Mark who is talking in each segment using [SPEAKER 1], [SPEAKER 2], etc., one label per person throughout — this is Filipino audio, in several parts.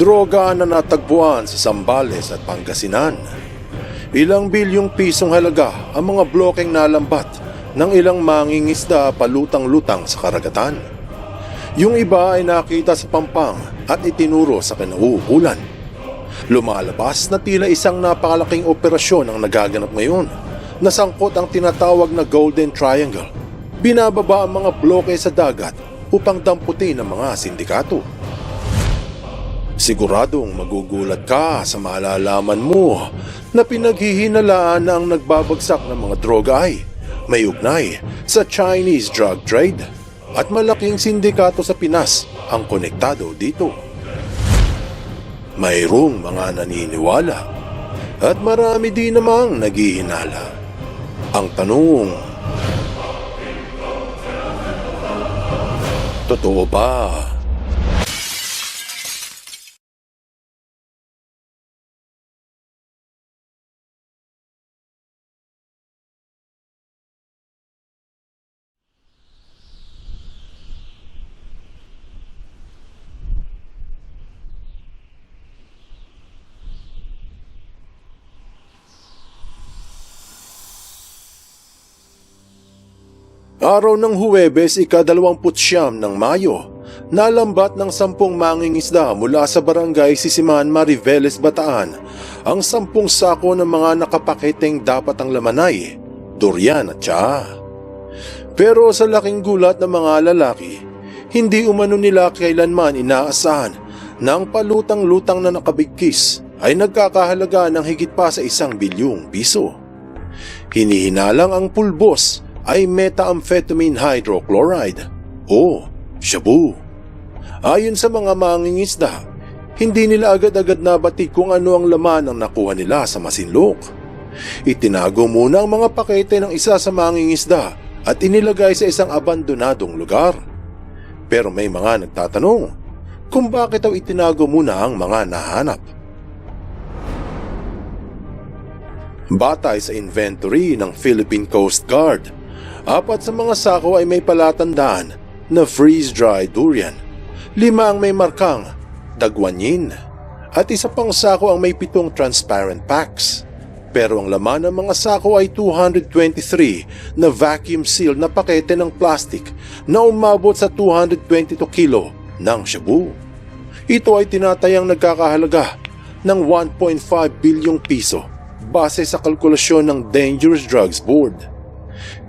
[SPEAKER 1] Droga na natagpuan sa Sambales at Pangasinan. Ilang bilyong pisong halaga ang mga blokeng nalambat ng ilang mangingisda palutang-lutang sa karagatan. Yung iba ay nakita sa pampang at itinuro sa kinauukulan. Lumalabas na tila isang napakalaking operasyon ang nagaganap ngayon. Nasangkot ang tinatawag na Golden Triangle. Binababa ang mga bloke sa dagat upang damputin ang mga sindikato. Siguradong magugulat ka sa malalaman mo na pinaghihinalaan na ang nagbabagsak ng mga droga ay may ugnay sa Chinese drug trade at malaking sindikato sa Pinas ang konektado dito. Mayroong mga naniniwala at marami din namang naghihinala. Ang tanong, Totoo ba? Araw ng Huwebes, ika-29 ng Mayo, nalambat ng sampung mangingisda mula sa barangay Sisiman, Mariveles, Bataan ang sampung sako ng mga nakapaketeng dapat ang lamanay, durian at tsa. Pero sa laking gulat ng mga lalaki, hindi umano nila kailanman inaasahan na ang palutang-lutang na nakabigkis ay nagkakahalaga ng higit pa sa isang bilyong piso. Hinihinalang ang pulbos ay methamphetamine hydrochloride o shabu. Ayon sa mga mangingisda, hindi nila agad-agad nabatik kung ano ang laman ang nakuha nila sa masinlok. Itinago muna ang mga pakete ng isa sa mangingisda at inilagay sa isang abandonadong lugar. Pero may mga nagtatanong kung bakit daw itinago muna ang mga nahanap. Batay sa inventory ng Philippine Coast Guard, apat sa mga sako ay may palatandaan na freeze-dried durian. Lima ang may markang dagwanyin at isa pang sako ang may pitong transparent packs. Pero ang laman ng mga sako ay 223 na vacuum sealed na pakete ng plastic na umabot sa 222 kilo ng shabu. Ito ay tinatayang nagkakahalaga ng 1.5 bilyong piso base sa kalkulasyon ng Dangerous Drugs Board.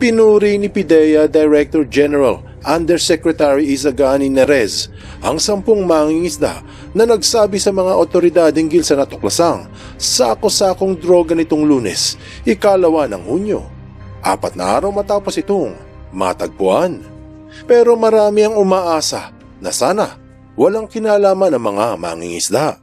[SPEAKER 1] Pinuri ni PIDEA Director General Undersecretary Izagani Nerez ang sampung mangingisda na nagsabi sa mga otoridad hinggil sa natuklasang sako-sakong droga nitong lunes, ikalawa ng Hunyo. Apat na araw matapos itong matagpuan. Pero marami ang umaasa na sana walang kinalaman ang mga mangingisda.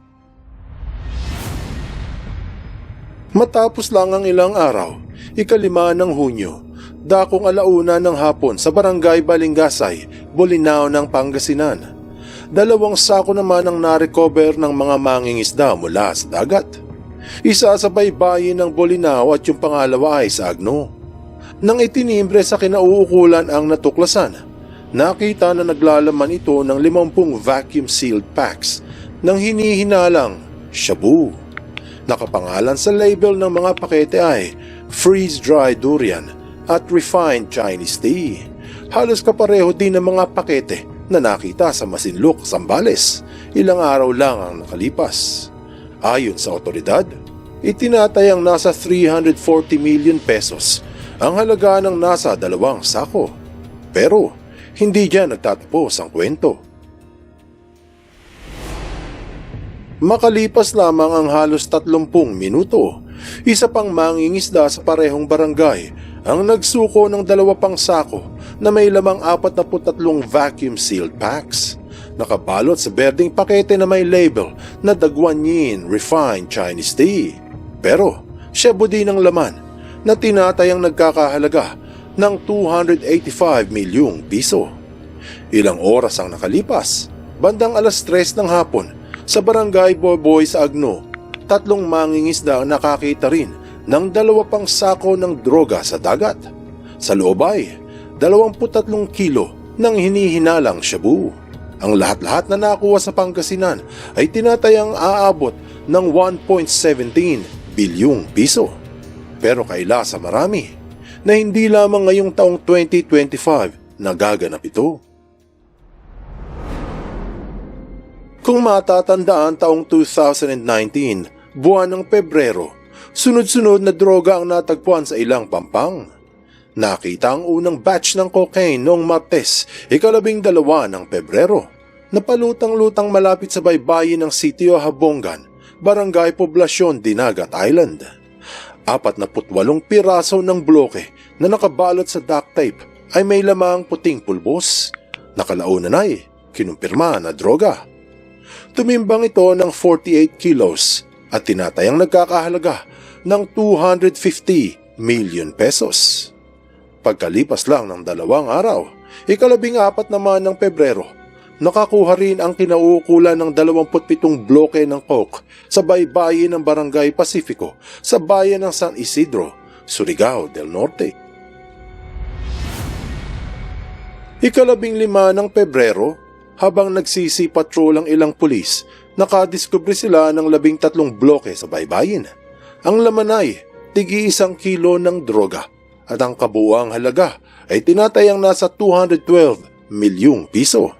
[SPEAKER 1] Matapos lang ang ilang araw, ikalima ng Hunyo, dakong alauna ng hapon sa barangay Balingasay, Bolinao ng Pangasinan. Dalawang sako naman ang narecover ng mga mangingisda mula sa dagat. Isa sa baybayin ng Bolinao at yung pangalawa ay sa Agno. Nang itinimbre sa kinauukulan ang natuklasan, nakita na naglalaman ito ng 50 vacuum-sealed packs ng hinihinalang shabu. Nakapangalan sa label ng mga pakete ay freeze-dried durian at refined Chinese tea. Halos kapareho din ng mga pakete na nakita sa Masinloc, Sambales. Ilang araw lang ang nakalipas. Ayon sa otoridad, itinatayang nasa 340 million pesos ang halaga ng nasa dalawang sako. Pero hindi dyan nagtatapos ang kwento. Makalipas lamang ang halos 30 minuto, isa pang mangingisda sa parehong barangay ang nagsuko ng dalawa pang sako na may lamang 43 vacuum sealed packs. Nakabalot sa berdeng pakete na may label na Dagwanyin Refined Chinese Tea. Pero shabu din ang laman na tinatayang nagkakahalaga ng 285 milyong piso. Ilang oras ang nakalipas, bandang alas 3 ng hapon sa barangay Boboy sa Agno, tatlong mangingisda ang nakakita rin ng dalawa pang sako ng droga sa dagat. Sa loob ay 23 kilo ng hinihinalang shabu. Ang lahat-lahat na nakuha sa Pangasinan ay tinatayang aabot ng 1.17 bilyong piso. Pero kaila sa marami na hindi lamang ngayong taong 2025 nagaganap ito. Kung matatandaan taong 2019, buwan ng Pebrero, sunod-sunod na droga ang natagpuan sa ilang pampang. Nakita ang unang batch ng cocaine noong Martes, ikalabing dalawa ng Pebrero. Napalutang-lutang malapit sa baybayin ng Sitio Habongan, Barangay Poblasyon, Dinagat Island. Apat na putwalong piraso ng bloke na nakabalot sa duct tape ay may lamang puting pulbos. Nakalaunan ay kinumpirma na droga. Tumimbang ito ng 48 kilos at tinatayang nagkakahalaga ng 250 million pesos. Pagkalipas lang ng dalawang araw, ikalabing apat naman ng Pebrero, nakakuha rin ang kinauukulan ng 27 bloke ng coke sa baybayin ng Barangay Pacifico sa bayan ng San Isidro, Surigao del Norte. Ikalabing lima ng Pebrero, habang nagsisipatrol ang ilang pulis, nakadiskubre sila ng labing tatlong bloke sa baybayin. Ang laman ay tigi isang kilo ng droga at ang kabuuang halaga ay tinatayang nasa 212 milyong piso.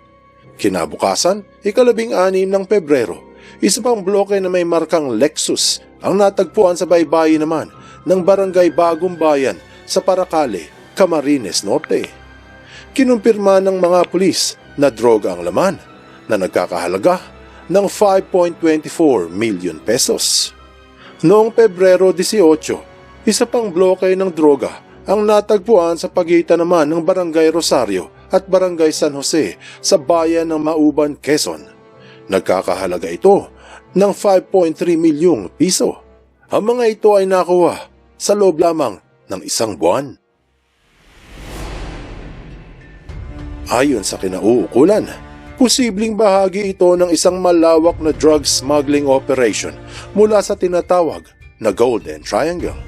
[SPEAKER 1] Kinabukasan, ikalabing anim ng Pebrero, isa pang bloke na may markang Lexus ang natagpuan sa baybayin naman ng Barangay Bagong Bayan sa Paracale, Camarines Norte. Kinumpirma ng mga pulis na droga ang laman na nagkakahalaga ng 5.24 million pesos. Noong Pebrero 18, isa pang bloke ng droga ang natagpuan sa pagitan naman ng Barangay Rosario at Barangay San Jose sa bayan ng Mauban, Quezon. Nagkakahalaga ito ng 5.3 milyong piso. Ang mga ito ay nakuha sa loob lamang ng isang buwan. Ayon sa kinauukulan, posibleng bahagi ito ng isang malawak na drug smuggling operation mula sa tinatawag na Golden Triangle.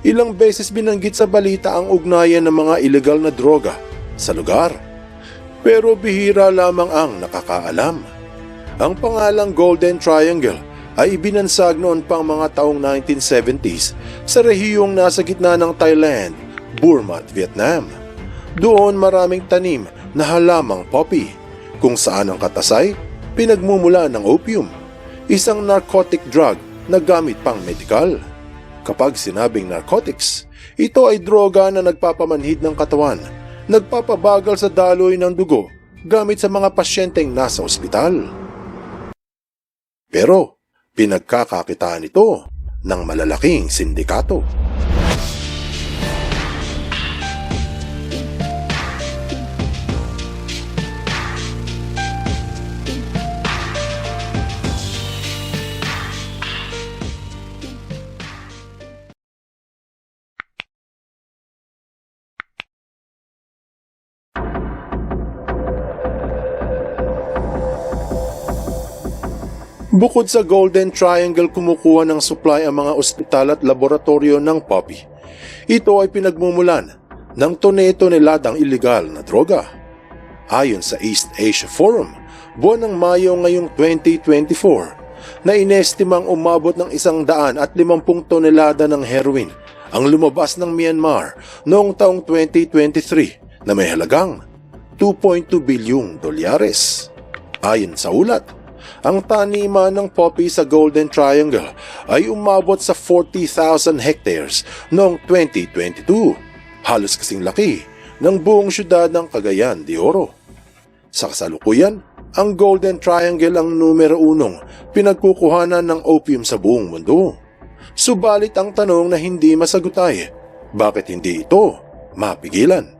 [SPEAKER 1] Ilang beses binanggit sa balita ang ugnayan ng mga ilegal na droga sa lugar. Pero bihira lamang ang nakakaalam. Ang pangalang Golden Triangle ay ibinansag noon pang mga taong 1970s sa rehiyong nasa gitna ng Thailand, Burma at Vietnam. Doon maraming tanim na halamang poppy, kung saan ang katasay pinagmumula ng opium, isang narcotic drug na gamit pang medikal. Kapag sinabing narcotics, ito ay droga na nagpapamanhid ng katawan, nagpapabagal sa daloy ng dugo gamit sa mga pasyenteng nasa ospital. Pero pinagkakakitaan ito ng malalaking sindikato. Bukod sa Golden Triangle kumukuha ng supply ang mga ospital at laboratorio ng poppy. Ito ay pinagmumulan ng tone-toneladang iligal na droga. Ayon sa East Asia Forum, buwan ng Mayo ngayong 2024, na inestimang umabot ng isang daan at limampung tonelada ng heroin ang lumabas ng Myanmar noong taong 2023 na may halagang 2.2 bilyong dolyares. Ayon sa ulat, ang taniman ng poppy sa Golden Triangle ay umabot sa 40,000 hectares noong 2022, halos kasing laki ng buong syudad ng Cagayan de Oro. Sa kasalukuyan, ang Golden Triangle ang numero unong pinagkukuhanan ng opium sa buong mundo. Subalit ang tanong na hindi masagot ay, bakit hindi ito mapigilan?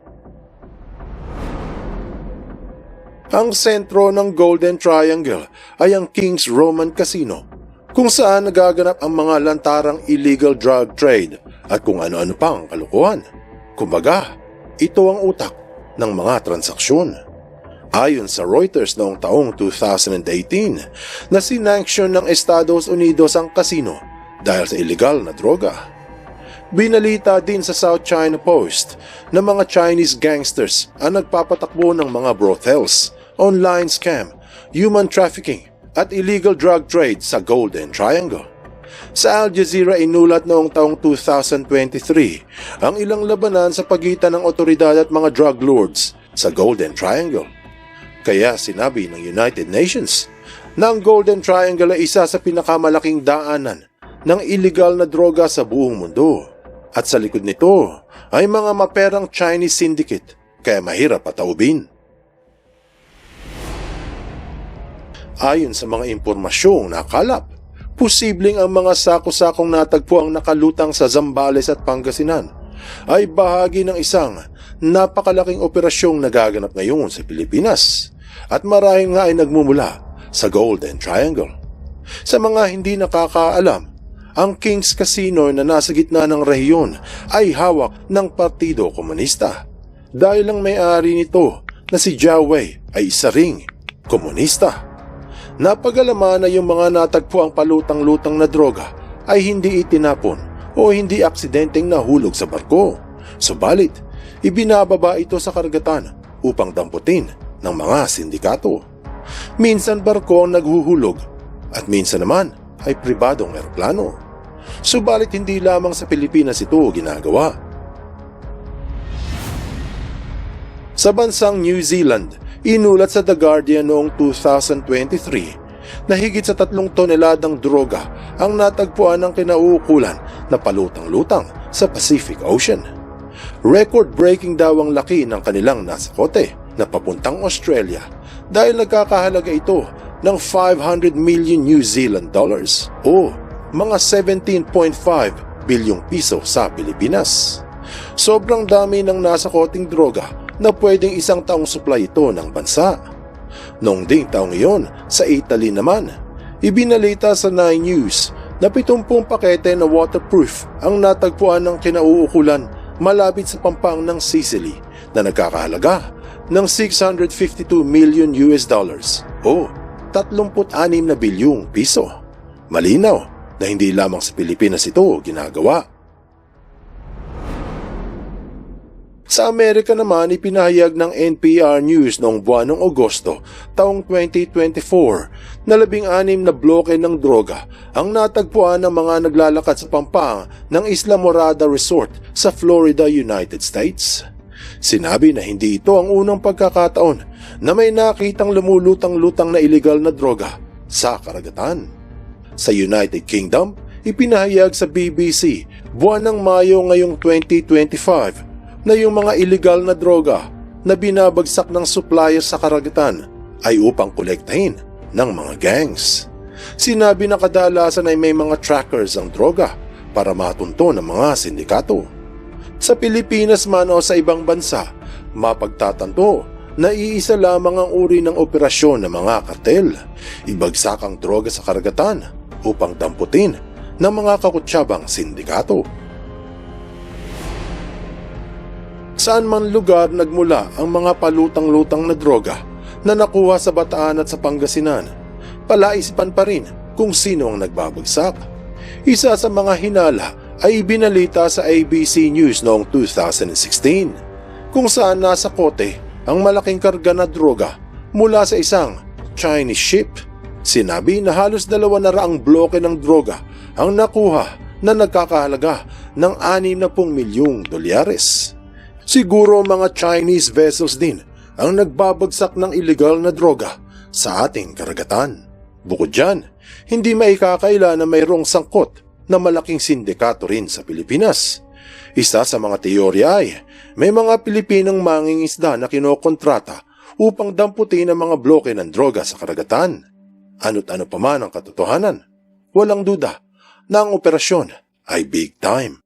[SPEAKER 1] Ang sentro ng Golden Triangle ay ang King's Roman Casino, kung saan nagaganap ang mga lantarang illegal drug trade at kung ano-ano pang kalukuhan. Kumbaga, ito ang utak ng mga transaksyon. Ayon sa Reuters noong taong 2018 na sinanction ng Estados Unidos ang casino dahil sa illegal na droga. Binalita din sa South China Post na mga Chinese gangsters ang nagpapatakbo ng mga brothels online scam, human trafficking, at illegal drug trade sa Golden Triangle. Sa Al Jazeera inulat noong taong 2023 ang ilang labanan sa pagitan ng otoridad at mga drug lords sa Golden Triangle. Kaya sinabi ng United Nations na ang Golden Triangle ay isa sa pinakamalaking daanan ng illegal na droga sa buong mundo. At sa likod nito ay mga maperang Chinese syndicate kaya mahirap pataubin. Ayon sa mga impormasyong nakalap, posibleng ang mga sako-sakong natagpo ang nakalutang sa Zambales at Pangasinan ay bahagi ng isang napakalaking operasyong nagaganap ngayon sa Pilipinas at marahil nga ay nagmumula sa Golden Triangle. Sa mga hindi nakakaalam, ang King's Casino na nasa gitna ng rehiyon ay hawak ng Partido Komunista. Dahil ang may-ari nito na si Jia Wei ay isa ring komunista. Napagalaman na yung mga natagpo ang palutang-lutang na droga ay hindi itinapon o hindi aksidenteng nahulog sa barko. Subalit, ibinababa ito sa karagatan upang damputin ng mga sindikato. Minsan barko ang naghuhulog at minsan naman ay pribadong eroplano. Subalit hindi lamang sa Pilipinas ito ginagawa. Sa bansang New Zealand, inulat sa The Guardian noong 2023 na higit sa tatlong toneladang droga ang natagpuan ng kinauukulan na palutang-lutang sa Pacific Ocean. Record-breaking daw ang laki ng kanilang nasa kote na papuntang Australia dahil nagkakahalaga ito ng 500 million New Zealand dollars o mga 17.5 bilyong piso sa Pilipinas. Sobrang dami ng nasa koting droga na pwedeng isang taong supply ito ng bansa. Noong ding taong iyon, sa Italy naman, ibinalita sa 9 News na 70 pakete na waterproof ang natagpuan ng kinauukulan malapit sa pampang ng Sicily na nagkakahalaga ng 652 million US dollars o 36 na bilyong piso. Malinaw na hindi lamang sa Pilipinas ito ginagawa. Sa Amerika naman ipinahayag ng NPR News noong buwan ng Agosto taong 2024 na labing-anim na bloke ng droga ang natagpuan ng mga naglalakad sa pampang ng Isla Morada Resort sa Florida, United States. Sinabi na hindi ito ang unang pagkakataon na may nakitang lumulutang-lutang na illegal na droga sa karagatan. Sa United Kingdom, ipinahayag sa BBC buwan ng Mayo ngayong 2025 na yung mga illegal na droga na binabagsak ng supplier sa karagatan ay upang kolektahin ng mga gangs. Sinabi na kadalasan ay may mga trackers ang droga para matunto ng mga sindikato. Sa Pilipinas man o sa ibang bansa, mapagtatanto na iisa lamang ang uri ng operasyon ng mga kartel. Ibagsak ang droga sa karagatan upang damputin ng mga kakutsyabang sindikato. Saan man lugar nagmula ang mga palutang-lutang na droga na nakuha sa Bataan at sa Pangasinan, palaisipan pa rin kung sino ang nagbabagsak. Isa sa mga hinala ay ibinalita sa ABC News noong 2016 kung saan nasa kote ang malaking karga na droga mula sa isang Chinese ship. Sinabi na halos dalawa na raang bloke ng droga ang nakuha na nagkakahalaga ng 60 milyong dolyares. Siguro mga Chinese vessels din ang nagbabagsak ng illegal na droga sa ating karagatan. Bukod dyan, hindi maikakaila na mayroong sangkot na malaking sindikato rin sa Pilipinas. Isa sa mga teorya ay may mga Pilipinong mangingisda na kinokontrata upang damputin ang mga bloke ng droga sa karagatan. Ano't ano pa man ang katotohanan, walang duda na ang operasyon ay big time.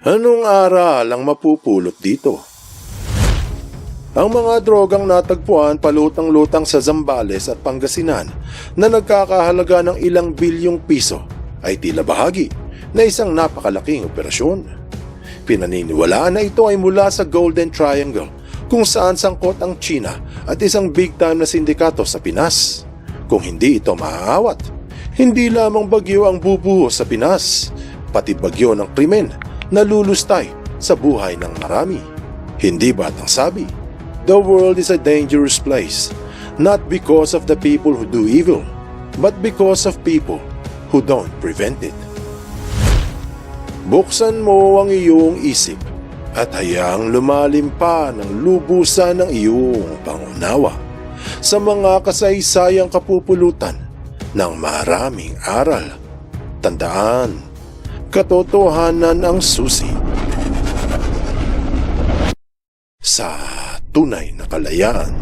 [SPEAKER 1] Anong aral ang mapupulot dito? Ang mga drogang natagpuan palutang-lutang sa Zambales at Pangasinan na nagkakahalaga ng ilang bilyong piso ay tila bahagi na isang napakalaking operasyon. Pinaniniwalaan na ito ay mula sa Golden Triangle kung saan sangkot ang China at isang big-time na sindikato sa Pinas. Kung hindi ito maaawat, hindi lamang bagyo ang bubuhos sa Pinas, pati bagyo ng krimen nalulustay sa buhay ng marami. Hindi batang sabi, the world is a dangerous place, not because of the people who do evil, but because of people who don't prevent it. Buksan mo ang iyong isip at hayaang lumalim pa ng lubusan ng iyong pangunawa sa mga kasaysayang kapupulutan ng maraming aral. Tandaan, katotohanan ang susi sa tunay na kalayaan.